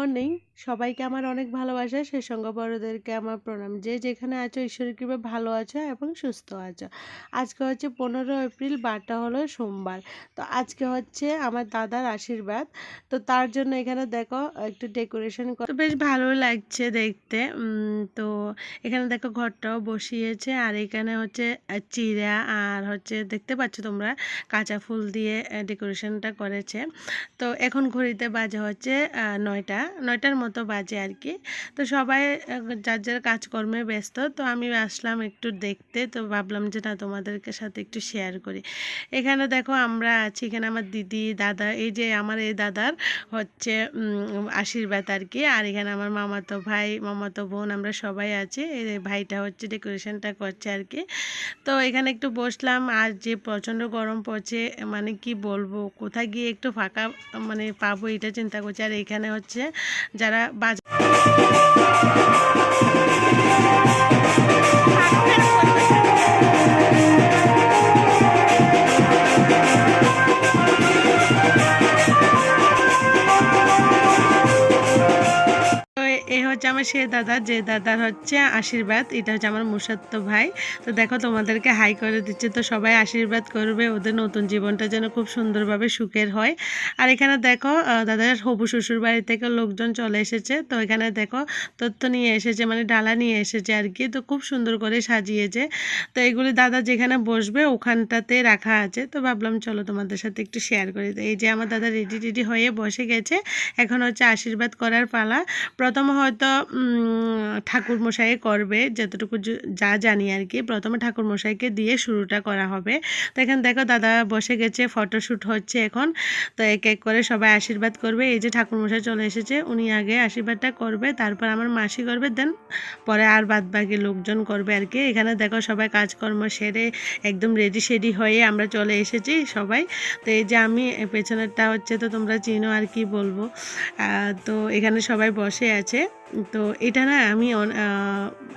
morning সবাইকে আমার অনেক ভালোবাসা। সেই সঙ্গে বড়দেরকে আমার প্রণাম। যে যেখানে আছো, ঈশ্বরের কৃপা ভালো আছো এবং সুস্থ আছো। আজকে হচ্ছে পনেরো এপ্রিল, বারটা হলো সোমবার। তো আজকে হচ্ছে আমার দাদার আশীর্বাদ। তো তার জন্য এখানে দেখো, একটু ডেকোরেশন তো বেশ ভালো লাগছে দেখতে। তো এখানে দেখো ঘরটাও বসিয়েছে। আর এখানে হচ্ছে চিড়া আর হচ্ছে, দেখতে পাচ্ছ তোমরা, কাঁচা ফুল দিয়ে ডেকোরেশনটা করেছে। তো এখন ঘড়িতে বাজে হচ্ছে নয়টা। নয়টার মতো বাজে আর কি। তো সবাই যার যার কাজকর্মে ব্যস্ত, তো আমি আসলাম একটু দেখতে, তো ভাবলাম যে না, তোমাদেরকে সাথে একটু শেয়ার করি। এখানে দেখো আমরা আছি, এখানে আমার দিদি, দাদা, এই যে আমার এই দাদার হচ্ছে আশীর্বাদ আর কি। আর এখানে আমার মামাতো ভাই, মামাতো বোন, আমরা সবাই আছি। এই ভাইটা হচ্ছে ডেকোরেশনটা করছে আর কি। তো এখানে একটু বসলাম, আর যে প্রচণ্ড গরম পড়ছে মানে কি বলব, কোথায় গিয়ে একটু ফাঁকা মানে পাবো এটা চিন্তা করছি। আর এখানে হচ্ছে যারা বাজার হচ্ছে আমার সে দাদা, যে দাদার হচ্ছে আশীর্বাদ, এটা হচ্ছে আমার মুসাত্ত ভাই। তো দেখো তোমাদেরকে হাই করে দিচ্ছে, তো সবাই আশীর্বাদ করবে, ওদের নতুন জীবনটা যেন খুব সুন্দরভাবে সুখের হয়। আর এখানে দেখো দাদার হবু শ্বশুর বাড়ি থেকে লোকজন চলে এসেছে, তো এখানে দেখো তথ্য নিয়ে এসেছে মানে ডালা নিয়ে এসেছে আর কি, তো খুব সুন্দর করে সাজিয়েছে। তো এগুলি দাদা যেখানে বসবে, ওখানটাতে রাখা আছে। তো ভাবলাম চলো তোমাদের সাথে একটু শেয়ার করে তো এই যে আমার দাদা রেডি টেডি হয়ে বসে গেছে, এখন হচ্ছে আশীর্বাদ করার পালা। প্রথমে হয়তো ঠাকুর মশাই করবে, যতটুকু যা জানি আর কি। প্রথমে ঠাকুরমশাইকে দিয়ে শুরুটা করা হবে। তো এখানে দেখো দাদা বসে গেছে ফটোশ্যুট হচ্ছে এখন। তো এক এক করে সবাই আশীর্বাদ করবে। এই যে ঠাকুরমশাই চলে এসেছে, উনি আগে আশীর্বাদটা করবে, তারপর আমার মাসি করবে, দেন পরে আর বাদ বাকি লোকজন করবে আর কি। এখানে দেখো সবাই কাজকর্ম সেরে একদম রেডি সেডি হয়ে আমরা চলে এসেছি সবাই। তো এই যে আমি পেছনেরটা হচ্ছে তো তোমরা চিনো আর কি বলব। তো এখানে সবাই বসে আছে। তো এটা না আমি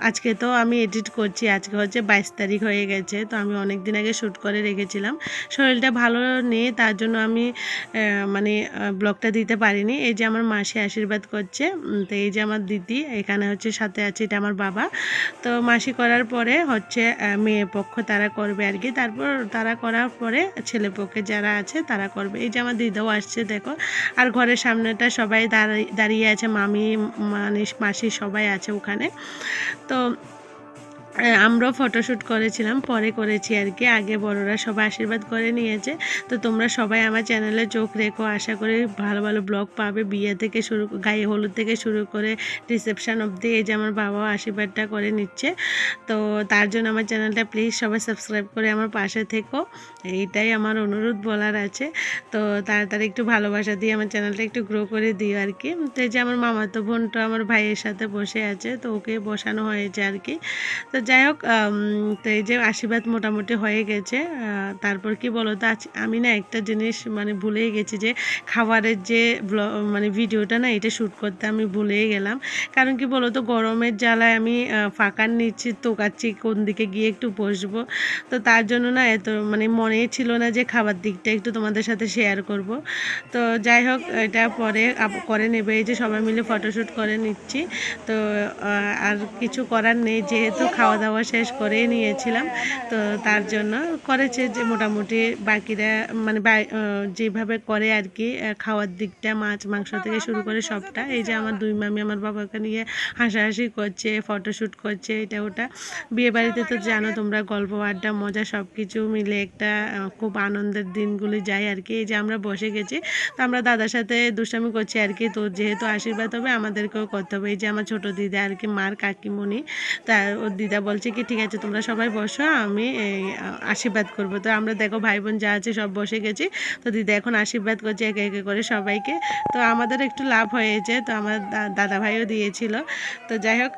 আজকে তো আমি এডিট করছি। আজকে হচ্ছে বাইশ তারিখ হয়ে গেছে, তো আমি অনেক দিন আগে শ্যুট করে রেখেছিলাম। শরীরটা ভালো নেই, তার জন্য আমি মানে ব্লগটা দিতে পারিনি। এই যে আমার মাসি আশীর্বাদ করছে তো এই যে আমার দিদি, এখানে হচ্ছে সাথে আছে, এটা আমার বাবা। তো মাসি করার পরে হচ্ছে মেয়ে পক্ষ তারা করবে আর কি। তারপর তারা করার পরে ছেলে পক্ষে যারা আছে, তারা করবে। এই যে আমার দিদাও আসছে, দেখো। আর ঘরের সামনেটা সবাই দাঁড়িয়ে আছে, মামি মানে মাসি সবাই আছে ওখানে। তো আমরাও ফটোশ্যুট করেছিলাম, পরে করেছি আর কি। আগে বড়রা সবাই আশীর্বাদ করে নিয়েছে। তো তোমরা সবাই আমার চ্যানেলে চোখ রেখো। আশা করি ভালো ভালো ব্লগ পাবে। বিয়ে থেকে শুরু, গায়ে হলুদ থেকে শুরু করে রিসেপশান অবধি এই যে আমার বাবাও আশীর্বাদটা করে নিচ্ছে। তো তার জন্য আমার চ্যানেলটা প্লিজ সবাই সাবস্ক্রাইব করে আমার পাশে থেকো। এইটাই আমার অনুরোধ বলার আছে। তো তাড়াতাড়ি একটু ভালোবাসা দিয়ে আমার চ্যানেলটা একটু গ্রো করে দিও আর কি। তো এই যে আমার মামাতো বোনটা আমার ভাইয়ের সাথে বসে আছে, তো ওকে বসানো হয়েছে আর কি। তো যাই হোক তো এই যে আশীর্বাদ মোটামুটি হয়ে গেছে। তারপর কি বলো তো আমি না একটা জিনিস মানে ভুলেই গেছি যে খাবারের যে মানে ভিডিওটা না এটা শ্যুট করতে আমি ভুলেই গেলাম। কারণ কি বলো তো গরমের জ্বালায় আমি আহ, ফাঁকা নিচ্ছি তোকাচ্ছি কোন দিকে গিয়ে একটু বসবো। তো তার জন্য না এত মানে মনেই ছিল না যে খাবার দিকটা একটু তোমাদের সাথে শেয়ার করব। তো যাই হোক এটা পরে করে নেবে। এই যে সবাই মিলে ফটোশ্যুট করে নিচ্ছি। তো আর কিছু করার নেই যেহেতু খাওয়া দাওয়া শেষ করেই নিয়েছিলাম। তো তার জন্য করেছে যে মোটামুটি বাকিরা মানে যেভাবে করে আর কি খাওয়ার দিকটা, মাছ, মাংস থেকে শুরু করে সবটা। এই যে আমার দুই মামি আমার বাবাকে নিয়ে হাসাহাসি করছে ফটোশ্যুট করছে, এটা ওটা। বিয়ে বাড়িতে তো জানো তোমরা, গল্প, আড্ডা, মজা সব কিছু মিলে একটা খুব আনন্দের দিনগুলি যায় আর কি। এই যে আমরা বসে গেছি, তো আমরা দাদার সাথে দুষ্টামি করছি আর কি। তো যেহেতু আশীর্বাদ হবে, আমাদেরকেও করতে হবে। এই যে আমার ছোট দিদা আর কি, মার কাকিমণি, তার, ওর দিদা বলছে কি, ঠিক আছে, তোমরা সবাই বসো, আমি আশীর্বাদ করব। তো আমরা দেখো ভাই বোন যা আছে সব বসে গেছি। তো দিদি এখন আশীর্বাদ করছে একে একে করে সবাইকে। তো আমাদের একটু লাভ হয়েছে, তো আমার দাদা ভাইও দিয়েছিল। তো যাই হোক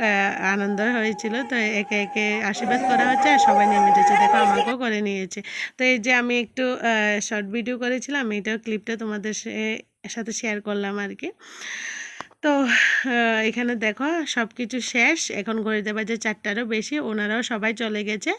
আনন্দ হয়েছিল। তো একে একে আশীর্বাদ করা হচ্ছে আর সবাই নেমে এসেছে। দেখো, আমাকেও করে নিয়েছে। তো এই যে আমি একটু শর্ট ভিডিও করেছিলাম, এটাও ক্লিপটা তোমাদের সাথে শেয়ার করলাম আর কি। তো এখানে দেখো সব কিছু শেষ। এখন ঘড়িতে বাজে চারটারও বেশি, ওনারাও সবাই চলে গেছে।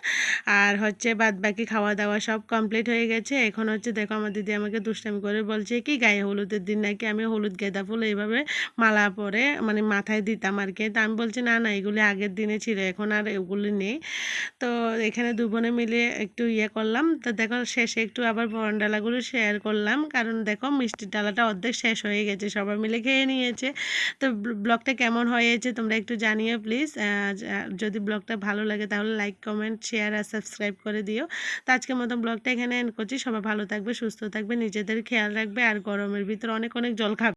আর হচ্ছে বাদ বাকি খাওয়া দাওয়া সব কমপ্লিট হয়ে গেছে। এখন হচ্ছে দেখো আমার দিদি আমাকে দুষ্টামি করে বলছে, কি গায়ে হলুদের দিন নাকি? আমি হলুদ গেঁদা ফুল এইভাবে মালা পরে মানে মাথায় দিতাম আর কি। তা আমি বলছি, না না, এগুলি আগের দিনে ছিল, এখন আর এগুলি নেই। তো এখানে দু বোনে মিলে একটু ইয়ে করলাম। তো দেখো শেষে একটু আবার বরণ ডালাগুলো শেয়ার করলাম। কারণ দেখো মিষ্টির ডালাটা অর্ধেক শেষ হয়ে গেছে, সবাই মিলে খেয়ে নিয়েছে। তো ব্লগটা কেমন হয়েছে তোমরা একটু জানিও প্লিজ যদি ব্লগটা ভালো লাগে তাহলে লাইক কমেন্ট শেয়ার আর সাবস্ক্রাইব করে দিও। তো আজকের মতো ব্লগটা এখানে এন্ড করছি। সবাই ভালো থাকবে, সুস্থ থাকবে, নিজেদের খেয়াল রাখবে আর গরমের ভিতরে অনেক অনেক জল খাবে।